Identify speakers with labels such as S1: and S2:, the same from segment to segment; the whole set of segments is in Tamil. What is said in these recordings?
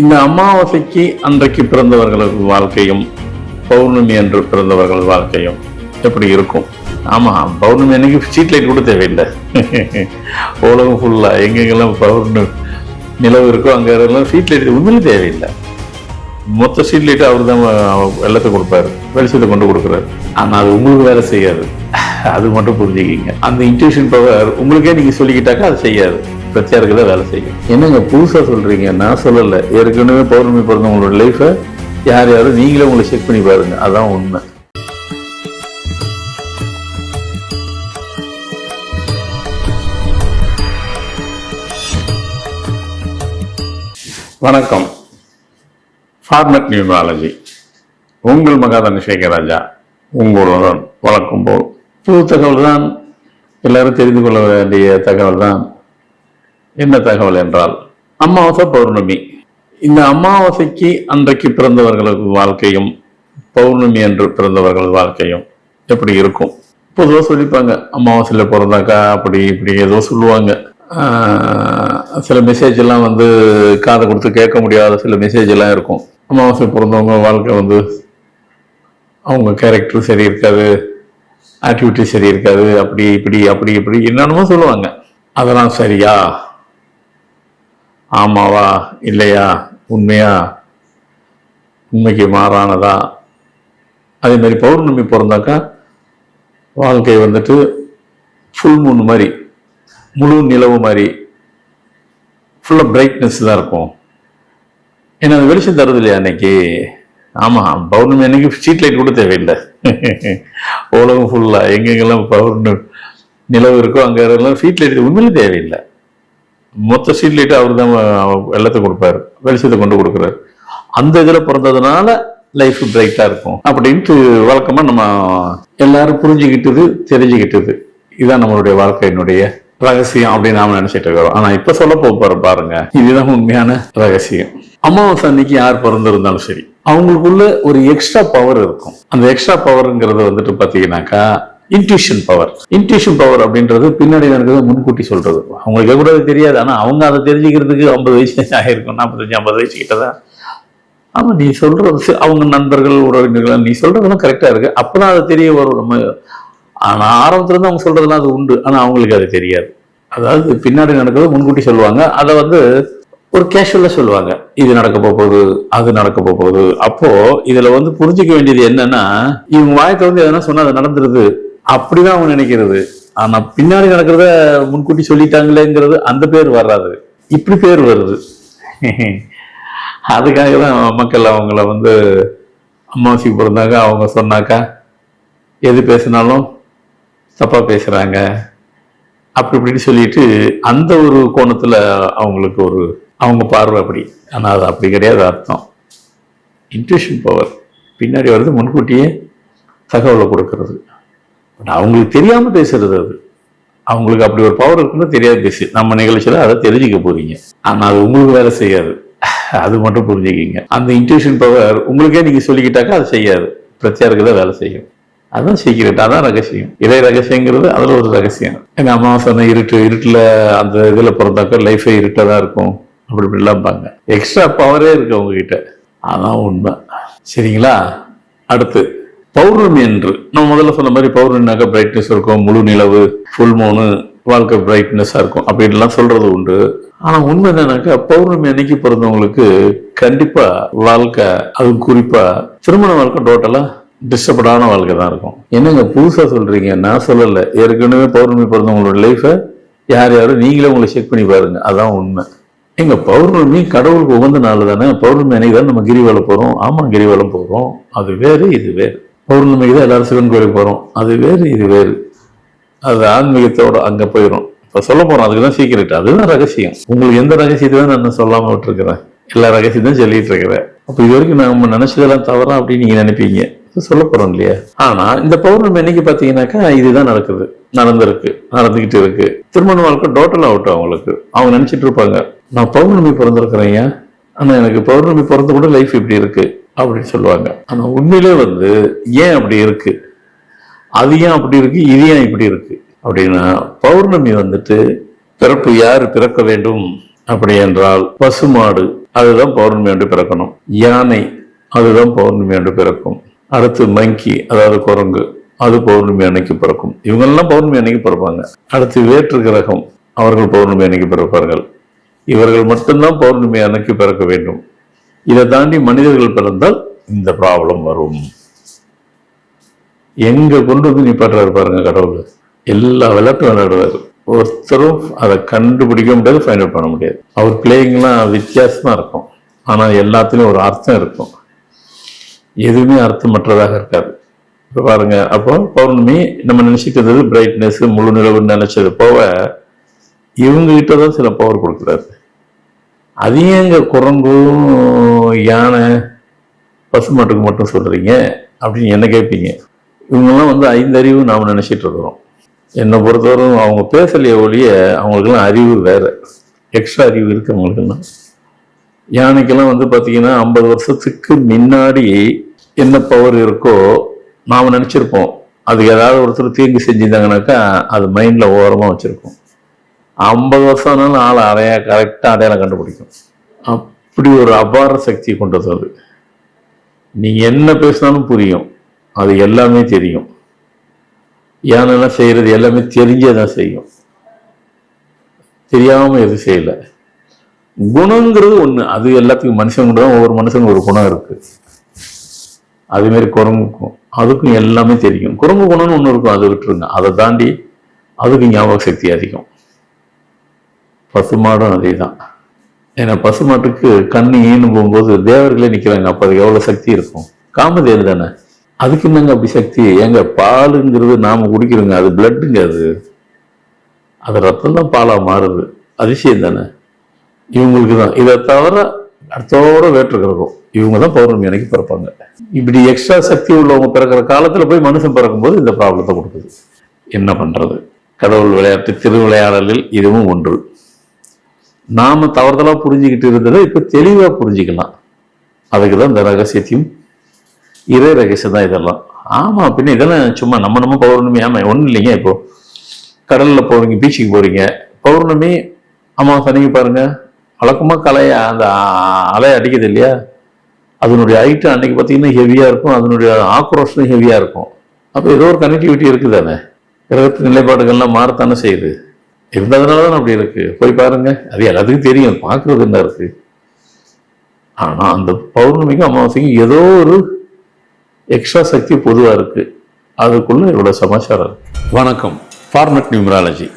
S1: இந்த அமாவாசைக்கு அன்றைக்கு பிறந்தவர்களது வாழ்க்கையும் பௌர்ணமி அன்று பிறந்தவர்கள் வாழ்க்கையும் எப்படி இருக்கும்? ஆமாம் பௌர்ணமி அன்னைக்கு ஸ்ட்ரீட் லைட் கூட தேவையில்லை. உலகம் ஃபுல்லாக எங்கெங்கெல்லாம் பௌர்ணமி நிலவு இருக்கோ அங்கே எல்லாம் ஸ்ட்ரீட் லைட் உண்மையிலே தேவையில்லை. மொத்த ஸ்ட்ரீட் லைட்டு அவர் தான் வெள்ளத்தை கொடுப்பாரு. வெளிச்சத்தை கொண்டு கொடுக்குறாரு. ஆனால் அது உங்களுக்கு வேலை செய்யாது. அது மட்டும் புரிஞ்சுக்கிங்க. அந்த இன்ட்யூஷன் பவர் உங்களுக்கே நீங்கள் சொல்லிக்கிட்டாக்கா அது செய்யாது. பிரச்சாருக்கு தான் வேலை செய்யும். என்னங்க புதுசா சொல்றீங்க? நான் சொல்லல. ஏற்கனவே பௌர்ணமி பிறந்தவங்களோட லைஃபை யார் யாரும் நீங்களே உங்களை செக் பண்ணி பாருங்க. அதான் உண்மை. வணக்கம். ஃபார்மட் நியூமாலஜி உங்கள் மகாதன் சேகராஜா உங்களுடன் வழக்கம் போல். புது தகவல் தான் எல்லாரும் தெரிந்து கொள்ள வேண்டிய தகவல் தான் என்ன தகவல் என்றால் அமாவாசை பௌர்ணமி. இந்த அமாவாசைக்கு அன்றைக்கு பிறந்தவர்களது வாழ்க்கையும் பௌர்ணமி என்று பிறந்தவர்கள் வாழ்க்கையும் எப்படி இருக்கும்? பொதுவாக சொல்லிப்பாங்க அமாவாசையில் பிறந்தாக்கா அப்படி இப்படி ஏதோ சொல்லுவாங்க. சில மெசேஜ் எல்லாம் வந்து காதை கொடுத்து கேட்க முடியாத சில மெசேஜ் எல்லாம் இருக்கும். அமாவாசை பிறந்தவங்க வாழ்க்கை வந்து அவங்க கேரக்டர் சரி இருக்காது ஆக்டிவிட்டி சரி இருக்காது அப்படி இப்படி அப்படி இப்படி என்னென்னமோ சொல்லுவாங்க. அதெல்லாம் சரியா? ஆமாவா? இல்லையா? உண்மையா? உண்மைக்கு மாறானதா? அதே மாதிரி பௌர்ணமி பிறந்தாக்கா வாழ்க்கை வந்துட்டு ஃபுல் மூன் மாதிரி முழு நிலவு மாதிரி ஃபுல்லாக பிரைட்னஸ் தான் இருக்கும். ஏன்னா அது வெளிச்சம் தருது இல்லையா அன்னைக்கு? ஆமாம் பௌர்ணமி அன்னைக்கு ஸ்ட்ரீட் லைட் கூட தேவையில்லை. உலகம் ஃபுல்லாக எங்கெங்கெல்லாம் பௌர்ணமி நிலவு இருக்கோ அங்கே எல்லாம் ஸ்ட்ரீட் லைட் உண்மையிலே தேவையில்லை. மொத்த சீட் லைட்டு அவர் தான் எல்லாத்தையும் கொடுப்பாரு. வெளிச்சத்தை கொண்டு கொடுக்குறாரு. அந்த இதில் பிறந்ததுனால லைஃப் பிரைட்டாக இருக்கும். அப்படின்ட்டு வழக்கமாக நம்ம எல்லாரும் புரிஞ்சுக்கிட்டது தெரிஞ்சுக்கிட்டது. இதுதான் நம்மளுடைய வாழ்க்கையினுடைய ரகசியம் அப்படின்னு நாம நினைச்சிட்டு இருக்கிறோம். ஆனா இப்ப சொல்ல போற பாருங்க. இதுதான் உண்மையான ரகசியம். அமாவாசை அன்னைக்கு யார் பிறந்திருந்தாலும் சரி அவங்களுக்குள்ள ஒரு எக்ஸ்ட்ரா பவர் இருக்கும். அந்த எக்ஸ்ட்ரா பவருங்கிறது வந்துட்டு பாத்தீங்கன்னாக்கா இன்ட்யூஷன் பவர் இன்ட்யூஷன் பவர் அப்படின்றது பின்னாடி நடக்கிறது முன்கூட்டி சொல்றது. அவங்களுக்கு கூட அது தெரியாது. ஆனால் அவங்க அதை தெரிஞ்சுக்கிறதுக்கு ஐம்பது வயசு ஆகிருக்கும் நாற்பத்தஞ்சு ஐம்பது வயசு கிட்டதான் ஆமாம் நீ சொல்றது அவங்க நண்பர்கள் உறவினர்கள் நீ சொல்றதெல்லாம் கரெக்டாக இருக்கு. அப்பதான் அது தெரிய வரும். நம்ம ஆனால் ஆரம்பத்துலேருந்து அவங்க சொல்றதுலாம் அது உண்டு. ஆனால் அவங்களுக்கு அது தெரியாது. அதாவது பின்னாடி நடக்கிறது முன்கூட்டி சொல்லுவாங்க. அதை வந்து ஒரு கேஷுவலாக சொல்லுவாங்க. இது நடக்க போகுது அது நடக்க போகுது. அப்போ இதில் வந்து புரிஞ்சிக்க வேண்டியது என்னன்னா இவங்க வாயத்தை வந்து எதனா சொன்னால் அது நடந்துருது. அப்படிதான் அவங்க நினைக்கிறது. ஆனா பின்னாடி நடக்கிறத முன்கூட்டி சொல்லிட்டாங்களேங்கிறது அந்த பேர் வராது. இப்படி பேர் வருது. அதுக்காக தான் மக்கள் அவங்கள வந்து அம்மாவாசைக்கு பிறந்தாங்க அவங்க சொன்னாக்கா எது பேசினாலும் தப்பா பேசுறாங்க. அப்படி இப்படின்னு சொல்லிட்டு அந்த ஒரு கோணத்துல அவங்களுக்கு ஒரு அவங்க பார்வை அப்படி. ஆனா அது அப்படி கிடையாது அர்த்தம். இன்ட்யூஷன் பவர் பின்னாடி வருது முன்கூட்டியே தகவலை கொடுக்கறது. பட் அவங்களுக்கு தெரியாமல் பேசுறது அது. அவங்களுக்கு அப்படி ஒரு பவர் இருக்குன்னு தெரியாது பேசி. நம்ம நிகழ்ச்சியில் அதை தெரிஞ்சுக்க போறீங்க. ஆனால் அது உங்களுக்கு வேலை செய்யாது. அது மட்டும் புரிஞ்சுக்கிங்க. அந்த இன்ட்யூஷன் பவர் உங்களுக்கே நீங்க சொல்லிக்கிட்டாக்கா அது செய்யாது. பிரச்சாருக்கு தான் வேலை செய்யும். அதுதான் சீக்கிரட் அதான் ரகசியம். இறை ரகசியங்கிறது அதுல ஒரு ரகசியம். ஏன்னா அமாவாசை இருட்டு இருட்டுல அந்த இதுல பிறந்தாக்கா லைஃபே இருட்டா தான் இருக்கும். அப்படி இப்படிலாம் பாங்க எக்ஸ்ட்ரா பவரே இருக்கு உங்ககிட்ட அதான் உண்மை. சரிங்களா? அடுத்து. பௌர்ணமி என்று. நம்ம முதல்ல சொன்ன மாதிரி பௌர்ணமினாக்கா பிரைட்னஸ் இருக்கும் முழு நிலவு ஃபுல் மூணு வாழ்க்கை பிரைட்னஸா இருக்கும். அப்படின்லாம் சொல்றது உண்டு. ஆனா உண்மை என்னன்னாக்கா பௌர்ணமி அன்னைக்கு பிறந்தவங்களுக்கு கண்டிப்பா வாழ்க்கை அது குறிப்பா திருமண வாழ்க்கை டோட்டலா டிஸ்டர்படான வாழ்க்கை தான் இருக்கும். என்னங்க புதுசா சொல்றீங்க? நான் சொல்லல. ஏற்கனவே பௌர்ணமி பிறந்தவங்களோட லைஃபை யார் யாரும் நீங்களே உங்களை செக் பண்ணி பாருங்க. அதான் உண்மை. எங்க பௌர்ணமி கடவுளுக்கு உகந்த நாள் தானே? பௌர்ணமி அன்னைக்கு தான் நம்ம கிரிவலம் போறோம். ஆமா கிரிவலம் போறோம். அது வேறு இது வேறு. பௌர்ணமிக்கு தான் எல்லாரும் சிவன் கோயிலுக்கு போகிறோம் அது வேறு இது வேறு. அது ஆன்மீகத்தோட அங்கே போயிடும் இப்போ சொல்ல போகிறோம் அதுக்கு தான் சீக்கிரட் அதுதான் ரகசியம். உங்களுக்கு எந்த ரகசியத்தையும் நான் நான் சொல்லாமல் விட்டுருக்கிறேன். எல்லா ரகசியத்தையும் சொல்லிட்டு இருக்கிறேன். அப்போ இது வரைக்கும் நம்ம நினைச்சதெல்லாம் தவறா அப்படின்னு நீங்கள் நினைப்பீங்க. சொல்ல போகிறோம் இல்லையா? ஆனால் இந்த பௌர்ணமி என்னைக்கு பார்த்தீங்கன்னாக்கா இதுதான் நடக்குது. நடந்திருக்கு. நடந்துக்கிட்டு இருக்கு. திருமண வாழ்க்கை டோட்டல் அவுட் அவங்களுக்கு. அவங்க நினச்சிட்டு இருப்பாங்க நான் பௌர்ணமி பிறந்திருக்கிறேன் ஆனால் எனக்கு பௌர்ணமி பிறந்த கூட லைஃப் இப்படி இருக்குது அப்படின்னு சொல்லுவாங்க. ஆனால் உண்மையிலே வந்து ஏன் அப்படி இருக்கு? அது ஏன் அப்படி இருக்கு? இது ஏன் இப்படி இருக்கு? அப்படின்னா பௌர்ணமி வந்துட்டு பிறப்பு யார் பிறக்க வேண்டும்? அப்படி என்றால் பசுமாடு அதுதான் பௌர்ணமி அன்று பிறக்கணும். யானை அதுதான் பௌர்ணமி அன்று பிறக்கும். அடுத்து மங்கி அதாவது குரங்கு அது பௌர்ணமி அன்னைக்கு பிறக்கும். இவங்கெல்லாம் பௌர்ணமி அன்னைக்கு பிறப்பாங்க. அடுத்து வேற்று கிரகம் அவர்கள் பௌர்ணமி அன்னைக்கு பிறப்பார்கள். இவர்கள் மட்டும்தான் பௌர்ணமி அன்னைக்கு பிறக்க வேண்டும். இதை தாண்டி மனிதர்கள் பிறந்தால் இந்த ப்ராப்ளம் வரும். எங்க கொண்டு வந்து நிப்பாட்டுறாரு பாருங்க கடவுள். எல்லா விளையாட்டும் விளையாடுவாரு ஒருத்தரும் அதை கண்டுபிடிக்க முடியாது ஃபைண்ட் அவுட் பண்ண முடியாது. அவர் பிளேயிங்லாம் வித்தியாசமா இருக்கும். ஆனால் எல்லாத்துலயும் ஒரு அர்த்தம் இருக்கும். எதுவுமே அர்த்தமற்றதாக இருக்காது. இப்போ பாருங்க அப்போ பௌர்ணமி நம்ம நினைச்சிக்கிறது இருந்தது பிரைட்னஸ் முழு நிலவுன்னு நினைச்சது போக இவங்க கிட்ட தான் சில பவர் கொடுக்குறாரு. அதையும் எங்க குரங்கும் யானை பசுமாட்டுக்கு மட்டும் சொல்கிறீங்க அப்படின்னு என்ன கேட்பீங்க இவங்கெல்லாம் வந்து ஐந்தறிவு நாம் நினச்சிட்டு இருக்கிறோம். என்னை பொறுத்தவரைக்கும் அவங்க பேசலையே ஒழிய அவங்களுக்குலாம் அறிவு வேறு. எக்ஸ்ட்ரா அறிவு இருக்கு அவங்களுக்குலாம் யானைக்கெல்லாம் வந்து பார்த்தீங்கன்னா ஐம்பது வருஷத்துக்கு முன்னாடி என்ன பவர் இருக்கோ நாம் நினச்சிருப்போம். அது ஏதாவது ஒருத்தர் தீங்கு செஞ்சிருந்தாங்கனாக்கா அது மைண்டில் ஓரமாக வச்சுருக்கோம். ஐம்பது வருஷம் ஆனாலும் ஆளை அடையா கரெக்டாக அடையாளம் கண்டுபிடிக்கும். அப்படி ஒரு அபார சக்தி கொண்டது அது. நீங்கள் என்ன பேசினாலும் புரியும். அது எல்லாமே தெரியும். யானைலாம் செய்கிறது எல்லாமே தெரிஞ்சே தான் செய்யும். தெரியாமல் எதுவும் செய்யலை. குணங்கிறது ஒண்ணு. அது எல்லாத்துக்கும் மனுஷன் தான் ஒவ்வொரு மனுஷங்க ஒரு குணம் இருக்கு. அதுமாரி மாதிரி குரங்குக்கும். அதுக்கும் எல்லாமே தெரியும். குரங்கு குணம்னு ஒன்று இருக்கும் அதை விட்டுருங்க. அதை தாண்டி அதுக்கு ஞாபக சக்தி அதிகம். பசுமாடும் அதே தான் ஏன்னா பசுமாட்டுக்கு கண்ணு ஈனு போகும்போது தேவர்களே நிற்கிறாங்க அப்போ அதுக்கு எவ்வளோ சக்தி இருக்கும்? காமதேனு தானே அதுக்கு என்னங்க அப்படி சக்தி? ஏங்க பாலுங்கிறது நாம் குடிக்கிறோங்க அது பிளட்டுங்க அது. அது ரத்தம் தான் பாலாக மாறுது. அதிசயம் தானே? இவங்களுக்கு தான் இதை தவிர அடுத்தோட வேற்று கிரகம் இவங்க தான் பௌர்ணமி அன்னைக்கு பிறப்பாங்க. இப்படி எக்ஸ்ட்ரா சக்தி உள்ளவங்க பிறக்கிற காலத்தில் போய் மனுஷன் பிறக்கும்போது இந்த ப்ராப்ளத்தை கொடுக்குது. என்ன பண்ணுறது கடவுள் விளையாட்டு திருவிளையாடலில் இதுவும் ஒன்று. நாம தவறுதலாக புரிஞ்சுக்கிட்டு இருந்ததை இப்போ தெளிவாக புரிஞ்சுக்கலாம். அதுக்கு தான் இந்த ரகசியத்தையும் இறை ரகசியம் தான் இதெல்லாம். ஆமாம் பின்ன இதெல்லாம் சும்மா நம்ம நம்ம பௌர்ணமி ஆமாம் ஒன்றும் இல்லைங்க இப்போ. கடலில் போகிறீங்க பீச்சுக்கு போகிறீங்க பௌர்ணமி ஆமாம் அன்னைக்கு பாருங்க. வழக்கமாக கலைய அந்த அலை அடிக்குது இல்லையா? அதனுடைய ஐட்டம் அன்னைக்கு பார்த்தீங்கன்னா ஹெவியாக இருக்கும். அதனுடைய ஆக்ரோஷம் ஹெவியாக இருக்கும். அப்போ ஏதோ ஒரு கனெக்டிவிட்டி இருக்குது தானே கிரகத்து நிலைப்பாடுகள்லாம் மாறத்தானே செய்யுது. இருந்ததுனால தான் அப்படி இருக்கு. போய் பாருங்க. அது எல்லாத்துக்கும் தெரியும். பார்க்கறது என்ன இருக்கு? ஆனால் அந்த பௌர்ணமிக்கும் அமாவாசைக்கும் ஏதோ ஒரு எக்ஸ்ட்ரா சக்தி பொதுவாக இருக்கு. அதுக்குள்ள இவ்வளவு சமாச்சாரம் இருக்கு. வணக்கம். ஃபார்மட் நியூமராலஜி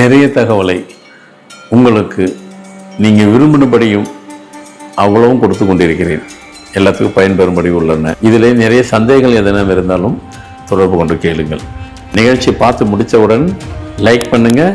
S1: நிறைய தகவலை உங்களுக்கு நீங்கள் விரும்பினபடியும் அவ்வளவும் கொடுத்து கொண்டிருக்கிறேன். எல்லாத்துக்கும் பயன்பெறும்படி உள்ளன. இதில் நிறைய சந்தேகங்கள் எதனா இருந்தாலும் தொடர்பு கொண்டு கேளுங்கள். நிகழ்ச்சி பார்த்து முடித்தவுடன் லைக் பண்ணுங்கள்